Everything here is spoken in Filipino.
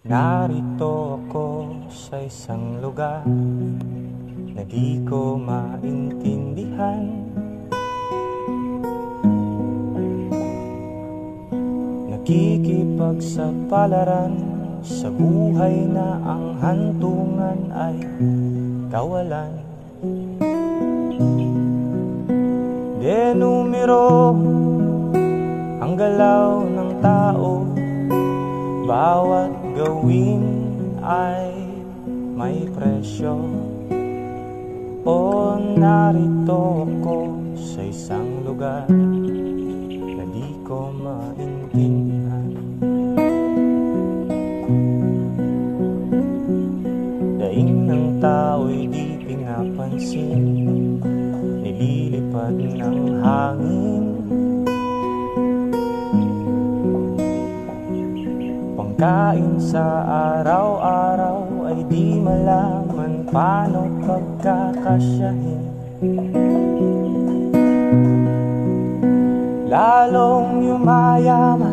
Narito ako sa isang lugar na di ko maintindihan. Nakikipagsapalaran sa buhay na ang hantungan ay kawalan. Denumero ang galaw ng Bawat gawin ay may presyo. O narito ako sa isang lugar Na di ko maintindihan. Daing ng tao'y di pinapansin. Nililipad ng hangin Pangkain sa araw-araw ay di malaman paano pagkakasyahin. Lalong yumayaman